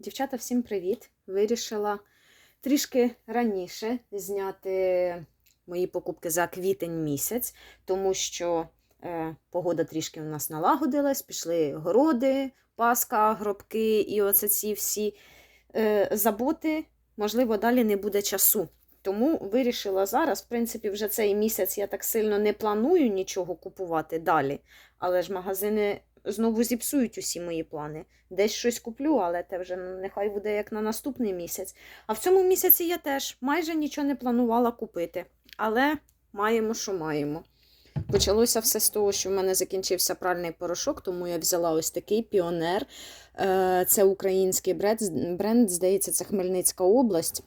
Дівчата, всім привіт! Вирішила трішки раніше зняти мої покупки за квітень місяць, тому що е, погода трішки у нас налагодилась, пішли городи, паска, гробки і оце ці всі е, заботи. Можливо, далі не буде часу. Тому вирішила зараз, в принципі, вже цей місяць я так сильно не планую нічого купувати далі. Але ж магазини знову зіпсують усі мої плани. Десь щось куплю, але те вже нехай буде як на наступний місяць. А в цьому місяці я теж майже нічого не планувала купити. Але маємо, що маємо. Почалося все з того, що в мене закінчився пральний порошок, тому я взяла ось такий піонер. Е, Це український бренд, бренд, здається, це Хмельницька область.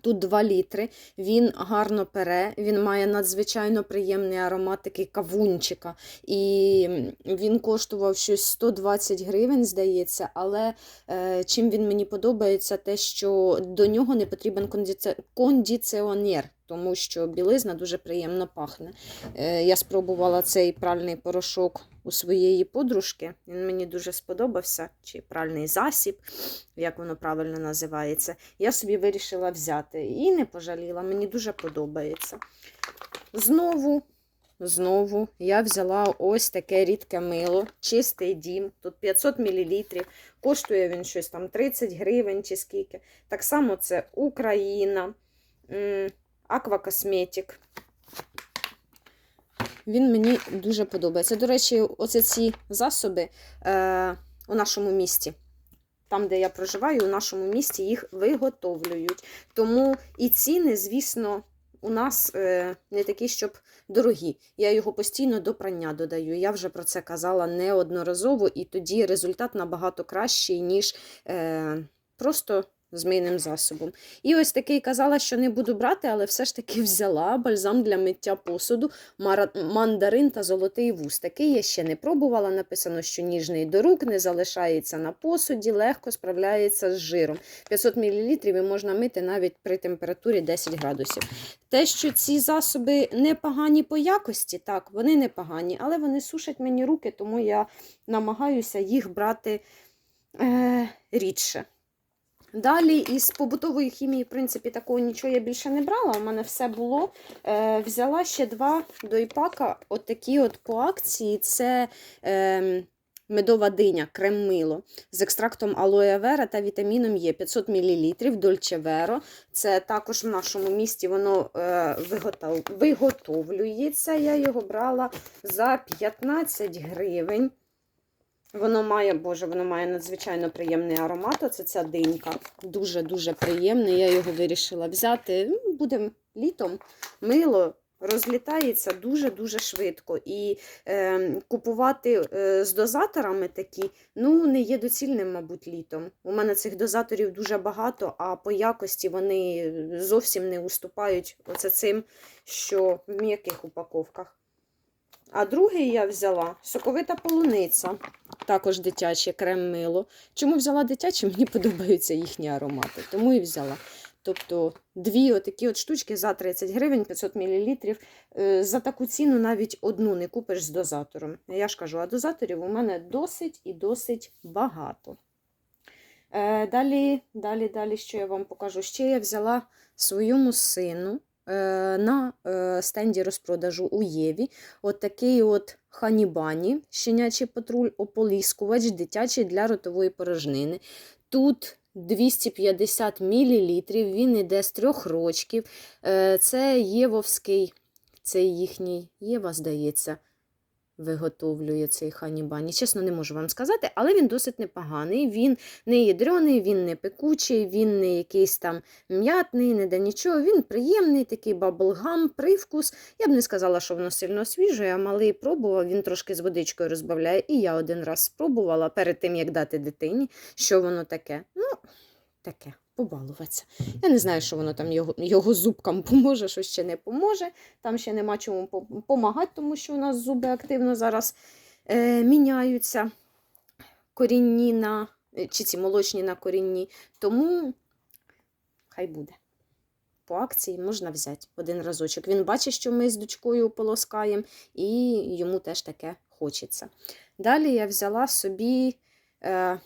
Тут 2 літри, він гарно пере, він має надзвичайно приємний аромат такий кавунчика. І він коштував щось 120 гривень, здається, але е, чим він мені подобається, те, що до нього не потрібен кондиці... кондиціонер, тому що білизна дуже приємно пахне. Е, я спробувала цей пральний порошок у своєї подружки. Він мені дуже сподобався, чи пральний засіб, як воно правильно називається. Я собі вирішила взяти і не пожаліла, мені дуже подобається. Знову, знову я взяла ось таке рідке мило, чистий дім. Тут 500 мл. Коштує він щось там 30 гривень чи скільки. Так само це Україна, Аквакосметик. Він мені дуже подобається. До речі, оце ці засоби е, у нашому місті. Там, де я проживаю, у нашому місті їх виготовлюють. Тому і ціни, звісно, у нас е, не такі, щоб дорогі. Я його постійно до прання додаю. Я вже про це казала неодноразово, і тоді результат набагато кращий, ніж е, просто з мийним засобом. І ось такий казала, що не буду брати, але все ж таки взяла бальзам для миття посуду, мандарин та золотий вуз. Такий я ще не пробувала. Написано, що ніжний до рук, не залишається на посуді, легко справляється з жиром. 500 мл і можна мити навіть при температурі 10 градусів. Те, що ці засоби непогані по якості, так, вони непогані, але вони сушать мені руки, тому я намагаюся їх брати е, рідше. Далі із побутової хімії, в принципі, такого нічого я більше не брала. У мене все було. Е, взяла ще два дойпака, от такі от по акції. Це е, медова диня, крем-мило з екстрактом алоє вера та вітаміном Е 500 мл, Дольче Веро. Це також в нашому місті воно е, виготов... виготовлюється. Я його брала за 15 гривень. Воно має, боже, воно має надзвичайно приємний аромат. Оце ця динька. Дуже-дуже приємний. Я його вирішила взяти. Ну, Буде літом мило. Розлітається дуже-дуже швидко. І е, купувати е, з дозаторами такі ну, не є доцільним, мабуть, літом. У мене цих дозаторів дуже багато, а по якості вони зовсім не уступають оце цим, що в м'яких упаковках. А другий я взяла соковита полуниця, також дитяче крем-мило. Чому взяла дитяче? Мені подобаються їхні аромати, тому і взяла. Тобто дві отакі от штучки за 30 гривень, 500 мл. За таку ціну навіть одну не купиш з дозатором. Я ж кажу, а дозаторів у мене досить і досить багато. Е, Далі, далі, далі, що я вам покажу? Ще я взяла своєму сину е, на е, стенді розпродажу у Єві. От такий от ханібані, щенячий патруль, ополіскувач дитячий для ротової порожнини. Тут 250 мл, він іде з трьох рочків. Е, Це Євовський, це їхній Єва, здається, виготовлює цей ханібані. Чесно, не можу вам сказати, але він досить непоганий. Він не ядрений, він не пекучий, він не якийсь там м'ятний, не де нічого. Він приємний, такий баблгам, привкус. Я б не сказала, що воно сильно свіже, а малий пробував, він трошки з водичкою розбавляє. І я один раз спробувала перед тим, як дати дитині, що воно таке. Ну, таке. Побалуватися. Я не знаю, що воно там його, його зубкам поможе, що ще не поможе. Там ще нема чому допомагати, тому що у нас зуби активно зараз е, міняються корінні на, чи ці молочні на корінні. Тому хай буде. По акції можна взяти один разочок. Він бачить, що ми з дочкою полоскаємо, і йому теж таке хочеться. Далі я взяла собі. Е,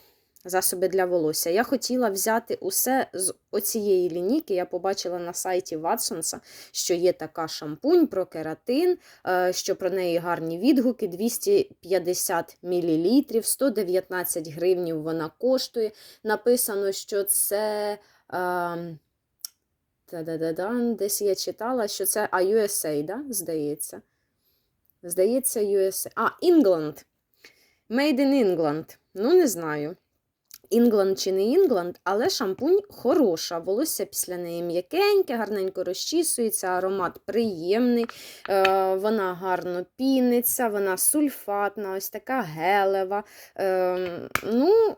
засоби для волосся. Я хотіла взяти усе з оцієї лінійки. Я побачила на сайті Ватсонса, що є така шампунь про кератин, е, що про неї гарні відгуки. 250 мл, 119 гривнів вона коштує. Написано, що це. е, Та-да-да-да, десь я читала, що це а, USA, да? здається. Здається, USA. А, England. Made in England. Ну, не знаю. Інгланд чи не Інгланд, але шампунь хороша. Волосся після неї м'якеньке, гарненько розчісується, аромат приємний, е, вона гарно піниться, вона сульфатна, ось така гелева. Е, ну,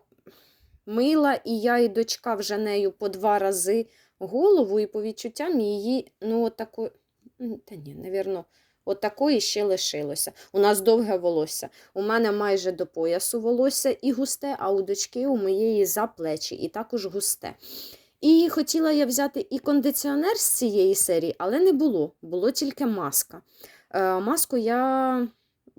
мила, і я і дочка вже нею по два рази голову, і по відчуттям її, ну, отако, та ні, навірно, от такої ще лишилося. У нас довге волосся. У мене майже до поясу волосся і густе, а у дочки у моєї за плечі, і також густе. І хотіла я взяти і кондиціонер з цієї серії, але не було. Було тільки маска. Е, маску я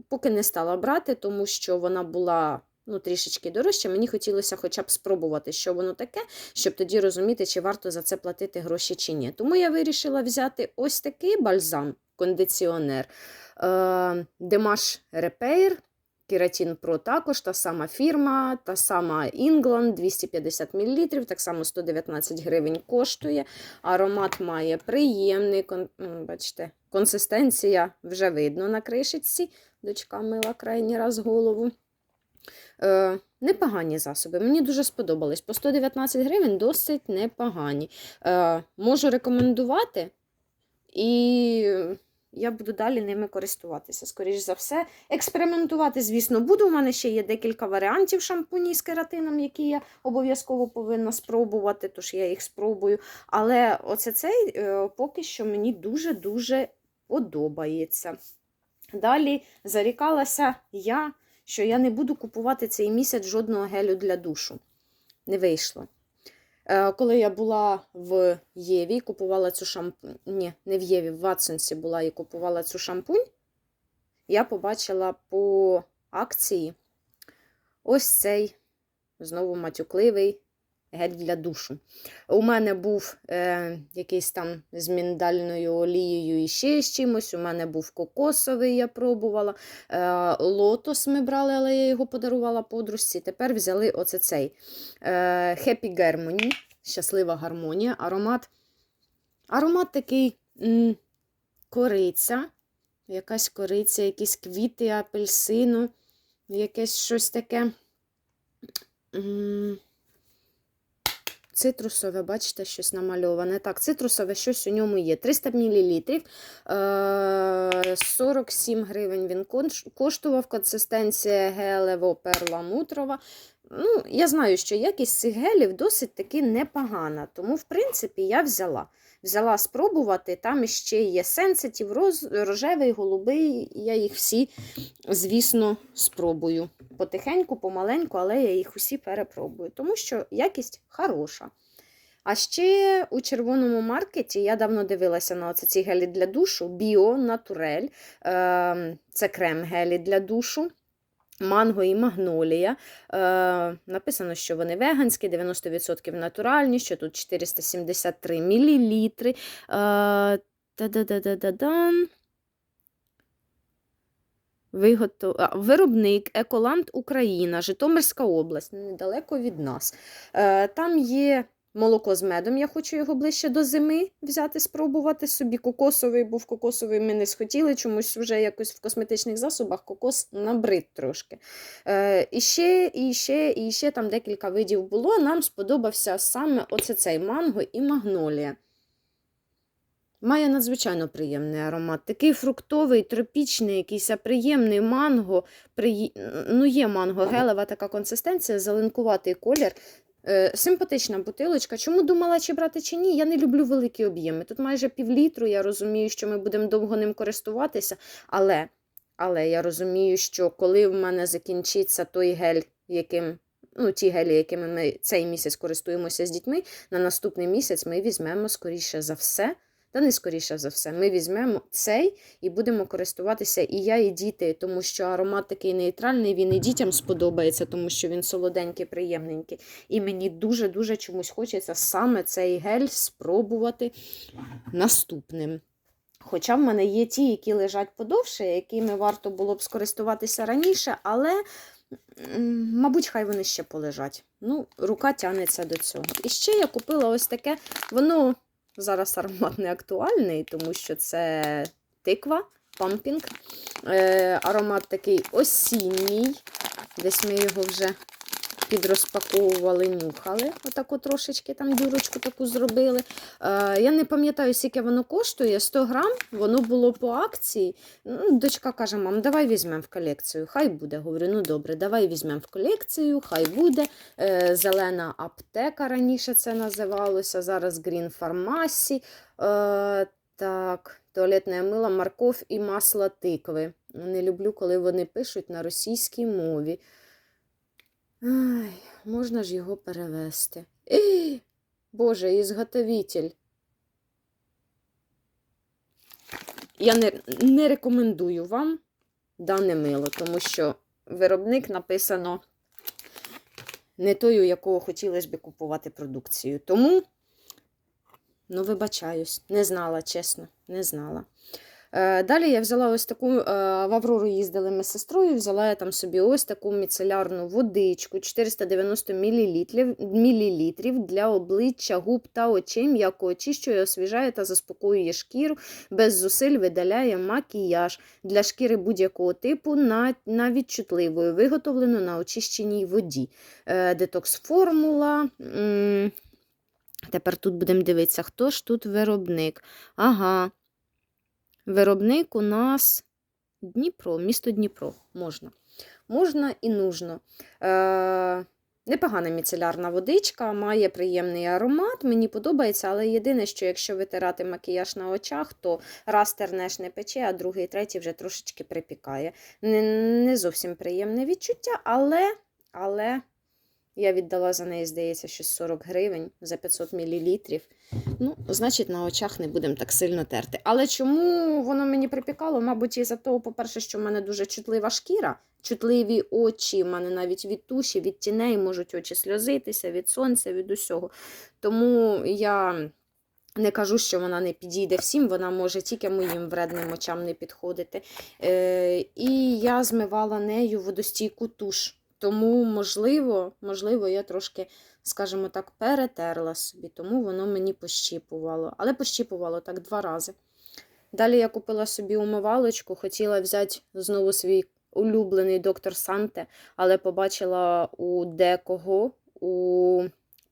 поки не стала брати, тому що вона була ну, трішечки дорожча. Мені хотілося хоча б спробувати, що воно таке, щоб тоді розуміти, чи варто за це платити гроші чи ні. Тому я вирішила взяти ось такий бальзам, кондиціонер. Е, Демаш Repair. Кератін Pro також та сама фірма, та сама England, 250 мл, так само 119 гривень коштує. Аромат має приємний, кон... бачите, консистенція вже видно на кришечці. Дочка мила крайній раз голову. Е, непогані засоби. Мені дуже сподобались. По 119 гривень досить непогані. Е, можу рекомендувати, і я буду далі ними користуватися. Скоріш за все, експериментувати, звісно, буду. У мене ще є декілька варіантів шампуні з кератином, які я обов'язково повинна спробувати, тож я їх спробую. Але оце цей е, поки що мені дуже-дуже подобається. Далі зарікалася я, що я не буду купувати цей місяць жодного гелю для душу. Не вийшло. Е, Коли я була в Єві, купувала цю шампунь. Ні, не в Єві, в Ватсонсі була і купувала цю шампунь, я побачила по акції ось цей знову матюкливий гель для душу. У мене був е, якийсь там з міндальною олією і ще з чимось. У мене був кокосовий, я пробувала. Е, лотос ми брали, але я його подарувала подружці. Тепер взяли оце цей е, Happy Harmony, щаслива гармонія. Аромат, аромат такий м, кориця, якась кориця, якісь квіти апельсину, якесь щось таке. М, Цитрусове, бачите, щось намальоване. Так, цитрусове щось у ньому є. 300 мл. Е, 47 гривень він коштував. Консистенція гелево перламутрова. Ну, я знаю, що якість цих гелів досить таки непогана. Тому, в принципі, я взяла. Взяла спробувати. Там ще є сенситів, роз, рожевий, голубий. Я їх всі, звісно, спробую. Потихеньку, помаленьку, але я їх усі перепробую, тому що якість хороша. А ще у червоному маркеті я давно дивилася на оце ці гелі для душу. Біо Натурель. Е, це крем гелі для душу. Манго і магнолія. Е, написано, що вони веганські, 90% натуральні, що тут 473 мл. Е, та-да-да-да-да-дан. Виготов... а, Виробник Еколанд Україна, Житомирська область, недалеко від нас. Е, там є молоко з медом, я хочу його ближче до зими взяти, спробувати собі. Кокосовий, був кокосовий ми не схотіли, чомусь вже якось в косметичних засобах кокос набрид трошки. Е, і ще, і ще, і ще там декілька видів було. Нам сподобався саме оце цей манго і магнолія. Має надзвичайно приємний аромат. Такий фруктовий, тропічний, якийсь приємний манго. Приї... Ну, є манго, гелева така консистенція, зеленкуватий колір. Е, симпатична бутилочка. Чому думала, чи брати, чи ні? Я не люблю великі об'єми. Тут майже півлітру. Я розумію, що ми будемо довго ним користуватися, але, але я розумію, що коли в мене закінчиться той гель, яким. Ну, ті гелі, якими ми цей місяць користуємося з дітьми, на наступний місяць ми візьмемо, скоріше за все, Та не скоріше за все, ми візьмемо цей і будемо користуватися і я, і діти, тому що аромат такий нейтральний, він і дітям сподобається, тому що він солоденький, приємненький. І мені дуже-дуже чомусь хочеться саме цей гель спробувати наступним. Хоча в мене є ті, які лежать подовше, якими варто було б скористуватися раніше, але, мабуть, хай вони ще полежать. Ну, рука тягнеться до цього. І ще я купила ось таке, воно зараз аромат не актуальний, тому що це тиква, пампінг. Е, аромат такий осінній. Десь ми його вже підрозпаковували, нюхали. Отаку трошечки там дюрочку таку зробили. Е, я не пам'ятаю, скільки воно коштує. 100 грам, воно було по акції. Ну, Дочка каже: мам, давай візьмемо в колекцію. Хай буде. Говорю, ну добре, давай візьмемо в колекцію, хай буде. Е, зелена аптека раніше це називалося. Зараз Green Pharmacy. Е, так, туалетне мило, морков і масло тикви. Не люблю, коли вони пишуть на російській мові. Ай, можна ж його перевести. Ей, Боже, ізготовитель. Я не, не рекомендую вам дане мило, тому що виробник написано не той, у якого хотілося б купувати продукцію. Тому, ну, вибачаюсь, не знала, чесно, не знала. Е, Далі я взяла ось таку, е, в Аврору їздили ми з сестрою, взяла я там собі ось таку міцелярну водичку 490 мл, для обличчя, губ та очей, м'яко очищує, освіжає та заспокоює шкіру, без зусиль видаляє макіяж для шкіри будь-якого типу, на- навіть чутливої, виготовлено на очищеній воді. Е, Детокс-формула. Тепер тут будемо дивитися, хто ж тут виробник. Ага. Виробник у нас Дніпро, місто Дніпро. Можна. Можна і нужно. Е, непогана міцелярна водичка, має приємний аромат, мені подобається, але єдине, що якщо витирати макіяж на очах, то раз тернеш не пече, а другий, третій вже трошечки припікає. Не, не зовсім приємне відчуття, але, але я віддала за неї, здається, щось 40 гривень за 500 мл. Ну, значить, на очах не будемо так сильно терти. Але чому воно мені припікало? Мабуть, із-за того, по-перше, що в мене дуже чутлива шкіра, чутливі очі, в мене навіть від туші, від тіней можуть очі сльозитися, від сонця, від усього. Тому я. Не кажу, що вона не підійде всім, вона може тільки моїм вредним очам не підходити. Е, і я змивала нею водостійку туш. Тому, можливо, можливо, я трошки, скажімо так, перетерла собі, тому воно мені пощіпувало. Але пощіпувало так два рази. Далі я купила собі умивалочку, хотіла взяти знову свій улюблений доктор Санте, але побачила у декого у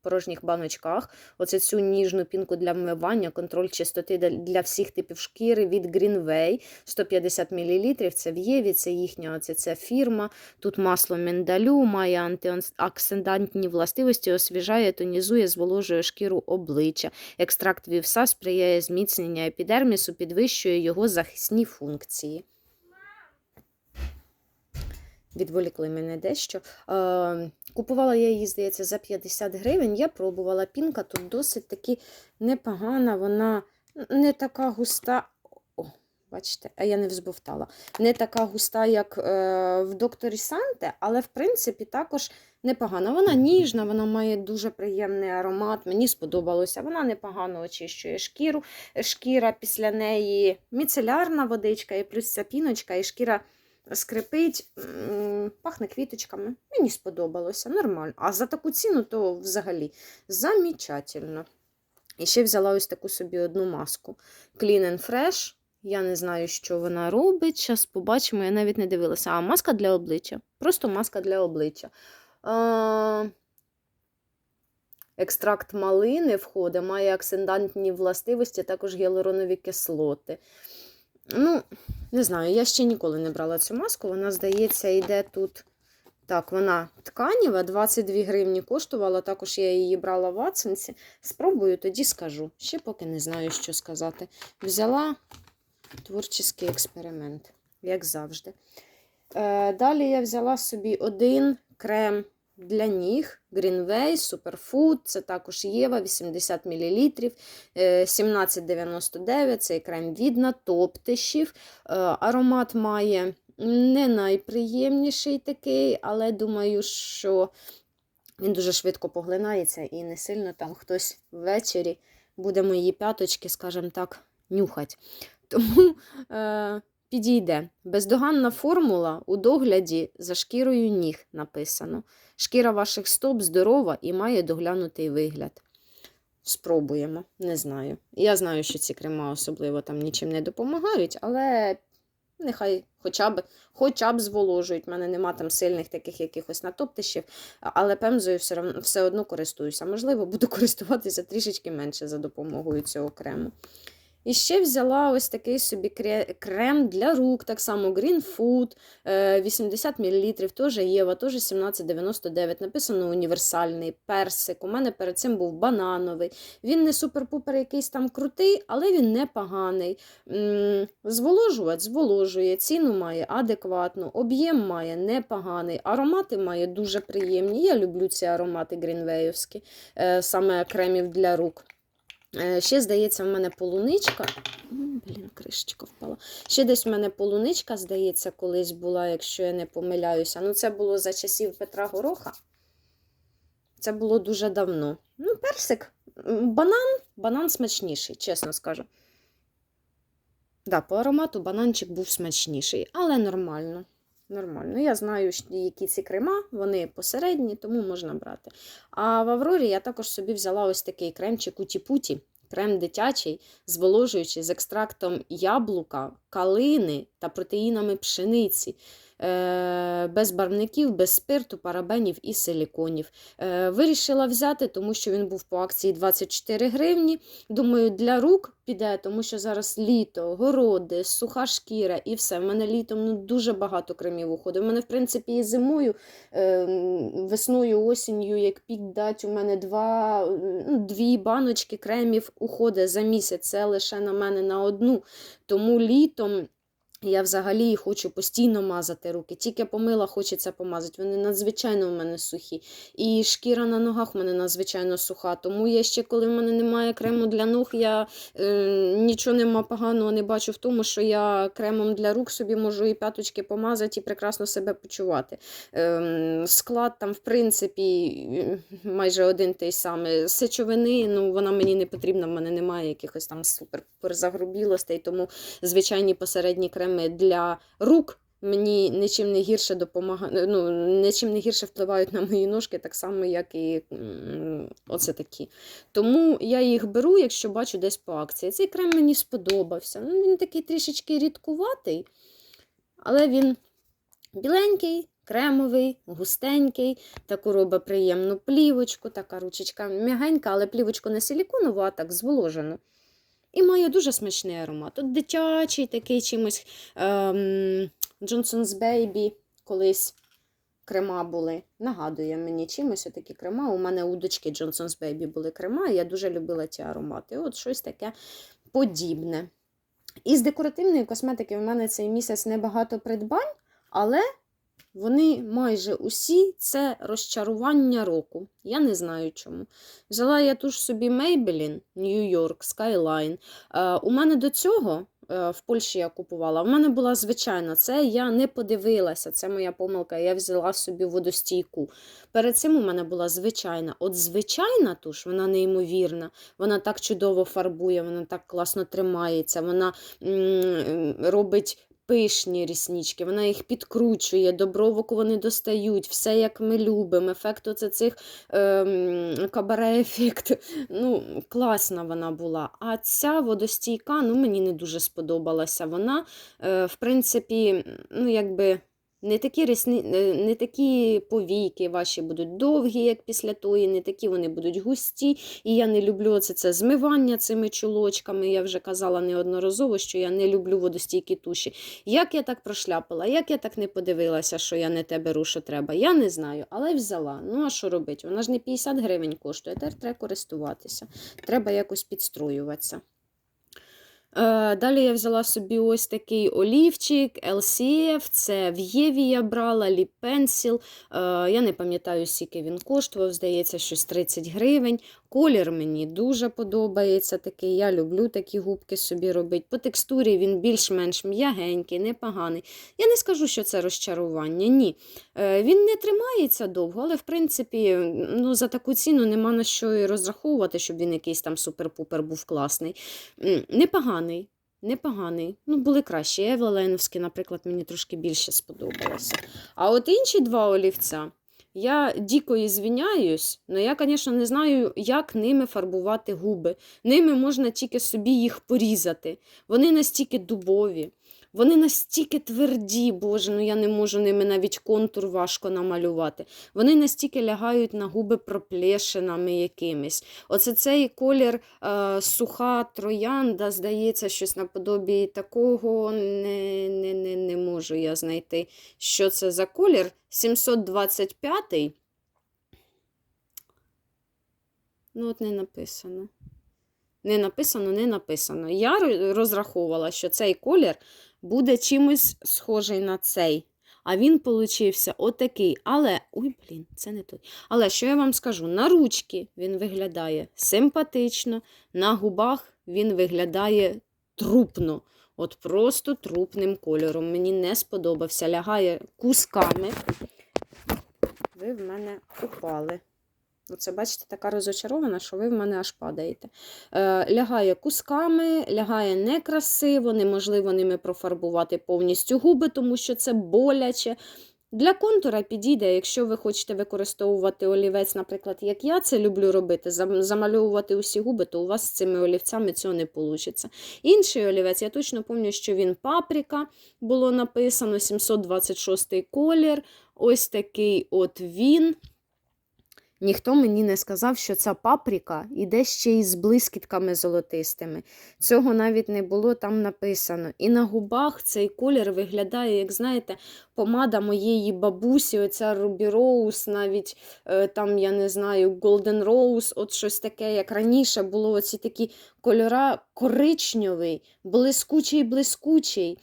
порожніх баночках оце цю ніжну пінку для вмивання, контроль чистоти для- всіх типів шкіри від Greenway 150 мл. Це в Єві, це їхня оце, це фірма. Тут масло миндалю, має антиоксидантні властивості, освіжає, тонізує, зволожує шкіру обличчя. Екстракт вівса сприяє зміцненню епідермісу, підвищує його захисні функції. Відволікли мене дещо. Купувала я її, здається, за 50 гривень. Я пробувала. Пінка тут досить таки непогана, вона не така густа. О, бачите, а я не взбовтала. Не така густа, як е, в докторі Санте, але в принципі також непогана. Вона ніжна, вона має дуже приємний аромат. Мені сподобалося. Вона непогано очищує шкіру. Шкіра після неї міцелярна водичка, і плюс ця піночка, і шкіра скрипить, пахне квіточками. Мені сподобалося, нормально. А за таку ціну, то взагалі замічательно. І ще взяла ось таку собі одну маску. Clean and Fresh. Я не знаю, що вона робить. Зараз побачимо, я навіть не дивилася. А маска для обличчя. Просто маска для обличчя. А... Екстракт малини входить, має оксидантні властивості, також гіалуронові кислоти. Ну, не знаю, я ще ніколи не брала цю маску. Вона, здається, йде тут. Так, вона тканіва, 22 гривні коштувала. Також я її брала в Ацинці. Спробую, тоді скажу. Ще поки не знаю, що сказати. Взяла творчий експеримент, як завжди. Е, далі я взяла собі один крем для ніг Greenway Superfood, це також Єва 80 мл, е, 17,99 цей крем від натоптищів. Е, Аромат має не найприємніший такий, але думаю, що він дуже швидко поглинається і не сильно там хтось ввечері буде мої п'яточки, скажімо так, нюхать. Тому е, підійде. Бездоганна формула у догляді за шкірою ніг написано. Шкіра ваших стоп здорова і має доглянутий вигляд. Спробуємо, не знаю. Я знаю, що ці крема особливо там нічим не допомагають, але нехай хоча б, хоча б зволожують. У мене нема там сильних таких якихось натоптищів, але пемзою все, равно- все одно користуюся. Можливо, буду користуватися трішечки менше за допомогою цього крему. І ще взяла ось такий собі крем для рук, так само Green Food, е, 80 мл, теж Єва, теж 17,99. Написано універсальний персик. У мене перед цим був банановий. Він не супер-пупер якийсь там крутий, але він непоганий. М, Зволожувач зволожує, ціну має адекватну, об'єм має непоганий, аромати має дуже приємні. Я люблю ці аромати грінвеївські, е, саме кремів для рук. Е, Ще, здається, в мене полуничка. Блін, кришечка впала. Ще десь в мене полуничка, здається, колись була, якщо я не помиляюся. Ну, це було за часів Петра Гороха. Це було дуже давно. Ну, персик, банан, банан смачніший, чесно скажу. Да, по аромату бананчик був смачніший, але нормально. Нормально. Я знаю, які ці крема, вони посередні, тому можна брати. А в Аврорі я також собі взяла ось такий кремчик Уті-Путі. Крем дитячий, зволожуючий з екстрактом яблука, калини та протеїнами пшениці. Е, без барвників, без спирту, парабенів і силіконів. Е, вирішила взяти, тому що він був по акції 24 гривні. Думаю, для рук піде, тому що зараз літо, городи, суха шкіра і все. В мене літом ну, дуже багато кремів уходить. У мене, в принципі, і зимою, е, весною, осінню, як пік дать, у мене два, ну, дві баночки кремів уходить за місяць. Це лише на мене на одну. Тому літом. Я взагалі хочу постійно мазати руки. Тільки помила, хочеться помазати. Вони надзвичайно в мене сухі. І шкіра на ногах в мене надзвичайно суха. Тому я ще, коли в мене немає крему для ног, я е, нічого нема поганого не бачу в тому, що я кремом для рук собі можу і п'яточки помазати і прекрасно себе почувати. Е, склад там, в принципі, майже один той самий. Сечовини, ну вона мені не потрібна, в мене немає якихось там супер загрубілостей, тому звичайні посередні креми для рук. Мені нічим не гірше допомагає, ну, нічим не гірше впливають на мої ножки, так само, як і оце такі. Тому я їх беру, якщо бачу десь по акції. Цей крем мені сподобався. Ну, він такий трішечки рідкуватий, але він біленький, кремовий, густенький, таку робить приємну плівочку, така ручечка м'ягенька, але плівочку не силіконову, а так зволожену. І має дуже смачний аромат. От дитячий такий чимось ем, Johnson's Baby колись крема були. Нагадує мені чимось такі крема. У мене у дочки Johnson's Baby були крема, і я дуже любила ті аромати. От щось таке подібне. Із декоративної косметики в мене цей місяць небагато придбань, але вони майже усі це розчарування року. Я не знаю чому. Взяла я ту ж собі York Skyline. Е, у мене до цього е, в Польщі я купувала. У мене була звичайна, це я не подивилася, це моя помилка. Я взяла собі водостійку. Перед цим у мене була звичайна. От звичайна туш, вона неймовірна, вона так чудово фарбує, вона так класно тримається, вона робить. Пишні ріснички, вона їх підкручує, до бровок вони достають, все як ми любимо. Ефект оце цих ем, кабаре-ефект. Ну, класна вона була. А ця водостійка ну, мені не дуже сподобалася. Вона, е, в принципі, ну, якби. Не такі, рісни... е, не такі повійки ваші будуть довгі, як після тої, не такі вони будуть густі. І я не люблю оце це змивання цими чулочками. Я вже казала неодноразово, що я не люблю водостійкі туші. Як я так прошляпала, як я так не подивилася, що я не те беру, що треба, я не знаю, але взяла. Ну а що робити? Вона ж не 50 гривень коштує, тепер треба користуватися. Треба якось підстроюватися. Е, Далі я взяла собі ось такий олівчик, LCF, це в Єві я брала, Lip Pencil. Е, Я не пам'ятаю, скільки він коштував, здається, щось 30 гривень. Колір мені дуже подобається такий. Я люблю такі губки собі робити. По текстурі він більш-менш м'ягенький, непоганий. Я не скажу, що це розчарування. Ні. Е, Він не тримається довго, але в принципі ну, за таку ціну нема на що і розраховувати, щоб він якийсь там супер-пупер був класний. Непоганий. Непоганий. Ну, були кращі. Евеленовські, наприклад, мені трошки більше сподобалося. А от інші два олівця, я дико звіняюсь, але я, звісно, не знаю, як ними фарбувати губи. Ними можна тільки собі їх порізати. Вони настільки дубові, вони настільки тверді, боже, ну я не можу ними навіть контур важко намалювати. Вони настільки лягають на губи проплешинами якимись. Оце цей колір е, суха троянда, здається, щось наподобі такого не, не, не, не можу я знайти. Що це за колір? 725. Ну, от не написано. Не написано, не написано. Я розраховувала, що цей колір буде чимось схожий на цей. А він получився отакий. Але, ой, блін, це не той. Але що я вам скажу? На ручки він виглядає симпатично, на губах він виглядає трупно. От просто трупним кольором. Мені не сподобався. Лягає кусками. Ви в мене упали. Оце, бачите, така розочарована, що ви в мене аж падаєте. Е, лягає кусками, лягає некрасиво, неможливо ними профарбувати повністю губи, тому що це боляче. Для контура підійде, якщо ви хочете використовувати олівець, наприклад, як я це люблю робити, замальовувати усі губи, то у вас з цими олівцями цього не вийде. Інший олівець, я точно пам'ятаю, що він паприка, було написано 726 колір. Ось такий от він. Ніхто мені не сказав, що ця паприка іде ще й з блискітками золотистими. Цього навіть не було там написано. І на губах цей колір виглядає, як знаєте, помада моєї бабусі, оця Ruby Rose, навіть е, там, я не знаю, Golden Rose, от щось таке, як раніше було оці такі кольора коричневий, блискучий, блискучий,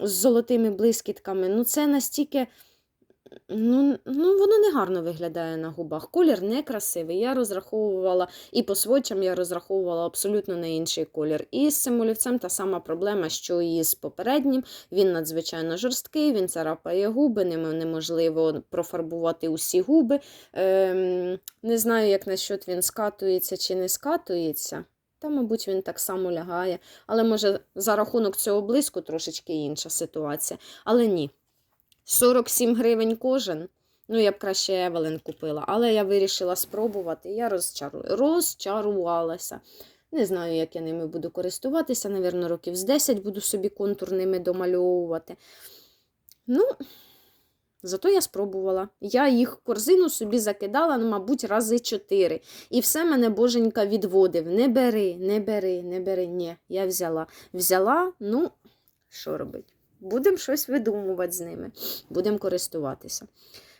з золотими блискітками. Ну, це настільки. Ну, ну, воно не гарно виглядає на губах. Колір некрасивий. Я розраховувала і по сводчам я розраховувала абсолютно на інший колір. І з цим олівцем та сама проблема, що і з попереднім. Він надзвичайно жорсткий, він царапає губи, ним неможливо профарбувати усі губи. Ем, не знаю, як насчет він скатується чи не скатується. Та, мабуть, він так само лягає. Але може за рахунок цього блиску трошечки інша ситуація. Але ні. 47 гривень кожен. Ну, я б краще Евелен купила, але я вирішила спробувати. Я розчару... розчарувалася. Не знаю, як я ними буду користуватися. Навірно, років з 10 буду собі контур ними домальовувати. Ну, зато я спробувала. Я їх корзину собі закидала, ну, мабуть, рази 4. І все мене боженька відводив. Не бери, не бери, не бери. Ні, я взяла. Взяла, ну, що робити? Будемо щось видумувати з ними, будемо користуватися.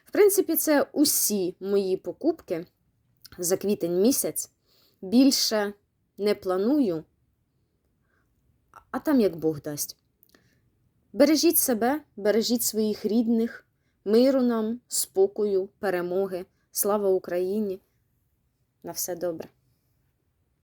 В принципі, це усі мої покупки за квітень місяць. Більше не планую, а там як Бог дасть. Бережіть себе, бережіть своїх рідних, миру нам, спокою, перемоги. Слава Україні! На все добре!